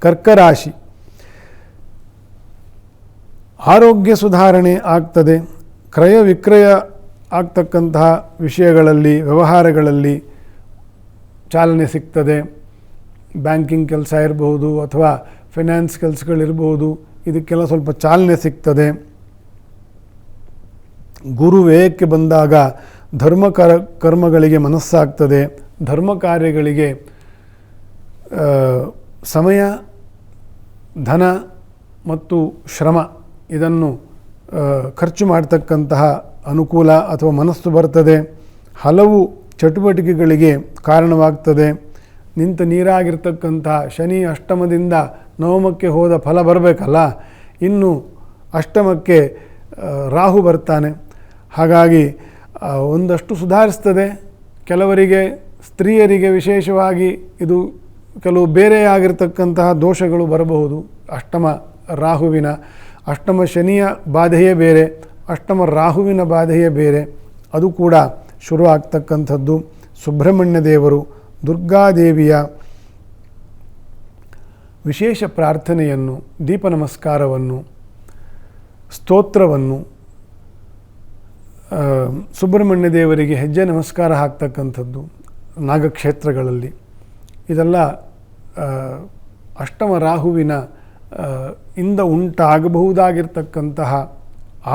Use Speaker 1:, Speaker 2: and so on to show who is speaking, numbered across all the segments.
Speaker 1: ಕರ್ಕರಾಶಿ. ಆರೋಗ್ಯ ಸುಧಾರಣೆ ಆಗ್ತದೆ, ಕ್ರಯ ವಿಕ್ರಯ ಆಗ್ತಕ್ಕಂತಹ ವಿಷಯಗಳಲ್ಲಿ, ವ್ಯವಹಾರಗಳಲ್ಲಿ ಚಾಲನೆ ಸಿಗ್ತದೆ. ಬ್ಯಾಂಕಿಂಗ್ ಕೆಲಸ ಇರಬಹುದು ಅಥವಾ ಫೈನಾನ್ಸ್ ಕೆಲಸಗಳಿರ್ಬೋದು ಇದಕ್ಕೆಲ್ಲ ಸ್ವಲ್ಪ ಚಾಲನೆ ಸಿಗ್ತದೆ. ಗುರು ವ್ಯಯಕ್ಕೆ ಬಂದಾಗ ಧರ್ಮ ಕರ, ಕರ್ಮಗಳಿಗೆ ಮನಸ್ಸಾಗ್ತದೆ. ಧರ್ಮ ಕಾರ್ಯಗಳಿಗೆ ಸಮಯ ಧನ ಮತ್ತು ಶ್ರಮ ಇದನ್ನು ಖರ್ಚು ಮಾಡ್ತಕ್ಕಂತಹ ಅನುಕೂಲ ಅಥವಾ ಮನಸ್ಸು ಬರ್ತದೆ. ಹಲವು ಚಟುವಟಿಕೆಗಳಿಗೆ ಕಾರಣವಾಗ್ತದೆ. ನಿಂತ ನೀರಾಗಿರ್ತಕ್ಕಂತಹ ಶನಿ ಅಷ್ಟಮದಿಂದ ನವಮಕ್ಕೆ ಹೋದ ಫಲ ಬರಬೇಕಲ್ಲ? ಇನ್ನು ಅಷ್ಟಮಕ್ಕೆ ರಾಹು ಬರ್ತಾನೆ. ಹಾಗಾಗಿ ಒಂದಷ್ಟು ಸುಧಾರಿಸ್ತದೆ. ಕೆಲವರಿಗೆ, ಸ್ತ್ರೀಯರಿಗೆ ವಿಶೇಷವಾಗಿ ಇದು ಕೆಲವು ಬೇರೆ ಆಗಿರ್ತಕ್ಕಂತಹ ದೋಷಗಳು ಬರಬಹುದು. ಅಷ್ಟಮ ರಾಹುವಿನ, ಅಷ್ಟಮ ಶನಿಯ ಬಾಧೆಯೇ ಬೇರೆ, ಅಷ್ಟಮ ರಾಹುವಿನ ಬಾಧೆಯೇ ಬೇರೆ. ಅದು ಕೂಡ ಶುರು ಆಗ್ತಕ್ಕಂಥದ್ದು ಸುಬ್ರಹ್ಮಣ್ಯ ದೇವರು ದುರ್ಗಾದೇವಿಯ ವಿಶೇಷ ಪ್ರಾರ್ಥನೆಯನ್ನು, ದೀಪ ನಮಸ್ಕಾರವನ್ನು, ಸ್ತೋತ್ರವನ್ನು ಸುಬ್ರಹ್ಮಣ್ಯ ದೇವರಿಗೆ ಹೆಜ್ಜೆ ನಮಸ್ಕಾರ ಹಾಕ್ತಕ್ಕಂಥದ್ದು ನಾಗಕ್ಷೇತ್ರಗಳಲ್ಲಿ. ಇದೆಲ್ಲ ಅಷ್ಟಮ ರಾಹುವಿನ ಇಂದ ಉಂಟಾಗಬಹುದಾಗಿರ್ತಕ್ಕಂತಹ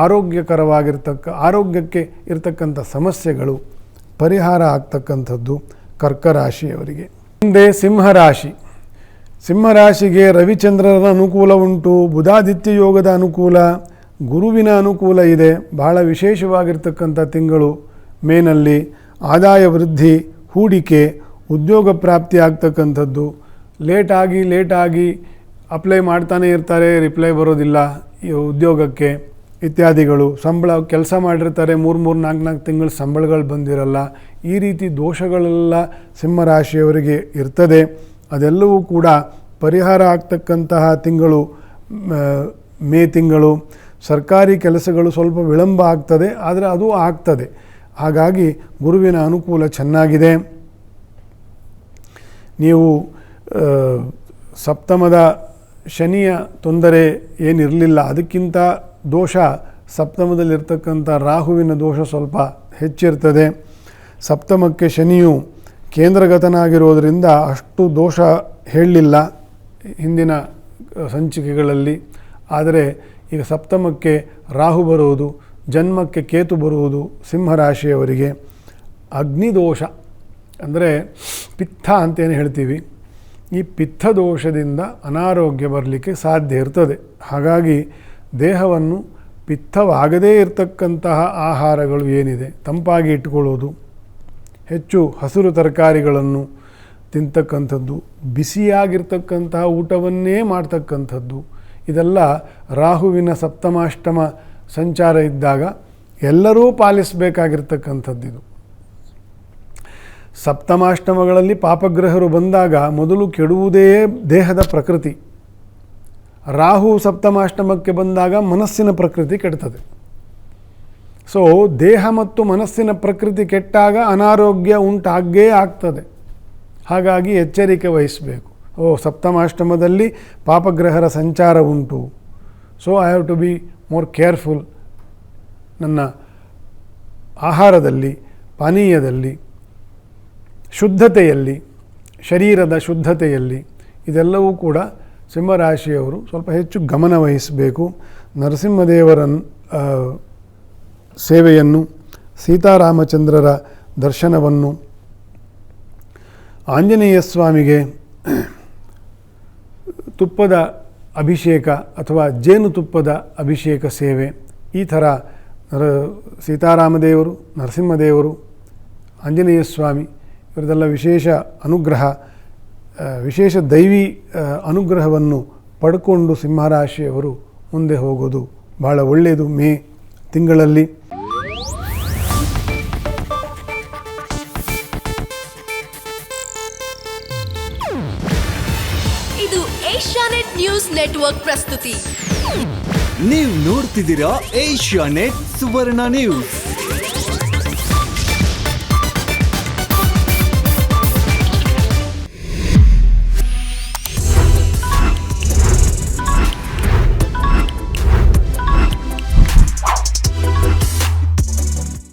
Speaker 1: ಆರೋಗ್ಯಕರವಾಗಿರ್ತಕ್ಕ, ಆರೋಗ್ಯಕ್ಕೆ ಇರತಕ್ಕಂಥ ಸಮಸ್ಯೆಗಳು, ಪರಿಹಾರ ಆಗ್ತಕ್ಕಂಥದ್ದು ಕರ್ಕರಾಶಿಯವರಿಗೆ. ಮುಂದೆ ಸಿಂಹರಾಶಿ. ಸಿಂಹರಾಶಿಗೆ ರವಿಚಂದ್ರರ ಅನುಕೂಲ ಉಂಟು, ಬುಧಾದಿತ್ಯ ಯೋಗದ ಅನುಕೂಲ, ಗುರುವಿನ ಅನುಕೂಲ ಇದೆ. ಬಹಳ ವಿಶೇಷವಾಗಿರ್ತಕ್ಕಂಥ ತಿಂಗಳು ಮೇನಲ್ಲಿ, ಆದಾಯ ವೃದ್ಧಿ, ಹೂಡಿಕೆ ಉದ್ಯೋಗ ಪ್ರಾಪ್ತಿ ಆಗ್ತಕ್ಕಂಥದ್ದು. ಲೇಟಾಗಿ ಲೇಟಾಗಿ ಅಪ್ಲೈ ಮಾಡ್ತಾನೆ ಇರ್ತಾರೆ, ರಿಪ್ಲೈ ಬರೋದಿಲ್ಲ ಉದ್ಯೋಗಕ್ಕೆ ಇತ್ಯಾದಿಗಳು. ಸಂಬಳ ಕೆಲಸ ಮಾಡಿರ್ತಾರೆ, ಮೂರು ಮೂರು, ನಾಲ್ಕು ನಾಲ್ಕು ತಿಂಗಳು ಸಂಬಳಗಳು ಬಂದಿರಲ್ಲ. ಈ ರೀತಿ ದೋಷಗಳೆಲ್ಲ ಸಿಂಹರಾಶಿಯವರಿಗೆ ಇರ್ತದೆ. ಅದೆಲ್ಲವೂ ಕೂಡ ಪರಿಹಾರ ಆಗ್ತಕ್ಕಂತಹ ತಿಂಗಳು ಮೇ ತಿಂಗಳು. ಸರ್ಕಾರಿ ಕೆಲಸಗಳು ಸ್ವಲ್ಪ ವಿಳಂಬ ಆಗ್ತದೆ, ಆದರೆ ಅದು ಆಗ್ತದೆ. ಹಾಗಾಗಿ ಗುರುವಿನ ಅನುಕೂಲ ಚೆನ್ನಾಗಿದೆ. ನೀವು ಸಪ್ತಮದ ಶನಿಯ ತೊಂದರೆ ಏನಿರಲಿಲ್ಲ, ಅದಕ್ಕಿಂತ ದೋಷ ಸಪ್ತಮದಲ್ಲಿರ್ತಕ್ಕಂಥ ರಾಹುವಿನ ದೋಷ ಸ್ವಲ್ಪ ಹೆಚ್ಚಿರ್ತದೆ. ಸಪ್ತಮಕ್ಕೆ ಶನಿಯು ಕೇಂದ್ರಗತನಾಗಿರೋದರಿಂದ ಅಷ್ಟು ದೋಷ ಹೇಳಲಿಲ್ಲ ಹಿಂದಿನ ಸಂಚಿಕೆಗಳಲ್ಲಿ. ಆದರೆ ಈಗ ಸಪ್ತಮಕ್ಕೆ ರಾಹು ಬರುವುದು, ಜನ್ಮಕ್ಕೆ ಕೇತು ಬರುವುದು ಸಿಂಹರಾಶಿಯವರಿಗೆ ಅಗ್ನಿದೋಷ. ಅಂದರೆ ಪಿತ್ತ ಅಂತೇನು ಹೇಳ್ತೀವಿ, ಈ ಪಿತ್ತ ದೋಷದಿಂದ ಅನಾರೋಗ್ಯ ಬರಲಿಕ್ಕೆ ಸಾಧ್ಯ ಇರ್ತದೆ. ಹಾಗಾಗಿ ದೇಹವನ್ನು ಪಿತ್ತವಾಗದೇ ಇರತಕ್ಕಂತಹ ಆಹಾರಗಳು ಏನಿದೆ, ತಂಪಾಗಿ ಇಟ್ಕೊಳ್ಳೋದು, ಹೆಚ್ಚು ಹಸಿರು ತರಕಾರಿಗಳನ್ನು ತಿಂತಕ್ಕಂಥದ್ದು, ಬಿಸಿಯಾಗಿರ್ತಕ್ಕಂತಹ ಊಟವನ್ನೇ ಮಾಡ್ತಕ್ಕಂಥದ್ದು, ಇದೆಲ್ಲ ರಾಹುವಿನ ಸಪ್ತಮಾಷ್ಟಮ ಸಂಚಾರ ಇದ್ದಾಗ ಎಲ್ಲರೂ ಪಾಲಿಸಬೇಕಾಗಿರ್ತಕ್ಕಂಥದ್ದಿದು. ಸಪ್ತಮಾಷ್ಟಮಗಳಲ್ಲಿ ಪಾಪಗ್ರಹರು ಬಂದಾಗ ಮೊದಲು ಕೆಡುವುದೇ ದೇಹದ ಪ್ರಕೃತಿ. ರಾಹು ಸಪ್ತಮಾಷ್ಟಮಕ್ಕೆ ಬಂದಾಗ ಮನಸ್ಸಿನ ಪ್ರಕೃತಿ ಕೆಡ್ತದೆ. ಸೊ ದೇಹ ಮತ್ತು ಮನಸ್ಸಿನ ಪ್ರಕೃತಿ ಕೆಟ್ಟಾಗ ಅನಾರೋಗ್ಯ ಉಂಟಾಗೇ ಆಗ್ತದೆ. ಹಾಗಾಗಿ ಎಚ್ಚರಿಕೆ ವಹಿಸಬೇಕು. ಓ, ಸಪ್ತಮಾಷ್ಟಮದಲ್ಲಿ ಪಾಪಗ್ರಹರ ಸಂಚಾರ ಉಂಟು. So I have to be more careful ನನ್ನ ಆಹಾರದಲ್ಲಿ, ಪಾನೀಯದಲ್ಲಿ ಶುದ್ಧತೆಯಲ್ಲಿ, ಶರೀರದ ಶುದ್ಧತೆಯಲ್ಲಿ ಇದೆಲ್ಲವೂ ಕೂಡ ಸಿಂಹರಾಶಿಯವರು ಸ್ವಲ್ಪ ಹೆಚ್ಚು ಗಮನ ವಹಿಸಬೇಕು. ನರಸಿಂಹದೇವರನ್ ಸೇವೆಯನ್ನು, ಸೀತಾರಾಮಚಂದ್ರರ ದರ್ಶನವನ್ನು ಆಂಜನೇಯ ಸ್ವಾಮಿಗೆ ತುಪ್ಪದ ಅಭಿಷೇಕ ಅಥವಾ ಜೇನುತುಪ್ಪದ ಅಭಿಷೇಕ ಸೇವೆ ಈ ಥರ ನರ, ಸೀತಾರಾಮದೇವರು, ನರಸಿಂಹದೇವರು, ಆಂಜನೇಯ ಸ್ವಾಮಿ ಇವರದೆಲ್ಲ ವಿಶೇಷ ಅನುಗ್ರಹ ವಿಶೇಷ ದೈವಿ ಅನುಗ್ರಹವನ್ನು ಪಡ್ಕೊಂಡು ಸಿಂಹರಾಶಿಯವರು ಮುಂದೆ ಹೋಗೋದು ಭಾಳ ಒಳ್ಳೆಯದು ಮೇ ತಿಂಗಳಲ್ಲಿ.
Speaker 2: ಇದು ಏಷ್ಯಾನೆಟ್ ನ್ಯೂಸ್ ನೆಟ್ವರ್ಕ್ ಪ್ರಸ್ತುತಿ.
Speaker 3: ನೀವು ನೋಡ್ತಿದ್ದೀರಾ ಏಷ್ಯಾನೆಟ್ ಸುವರ್ಣ ನ್ಯೂಸ್.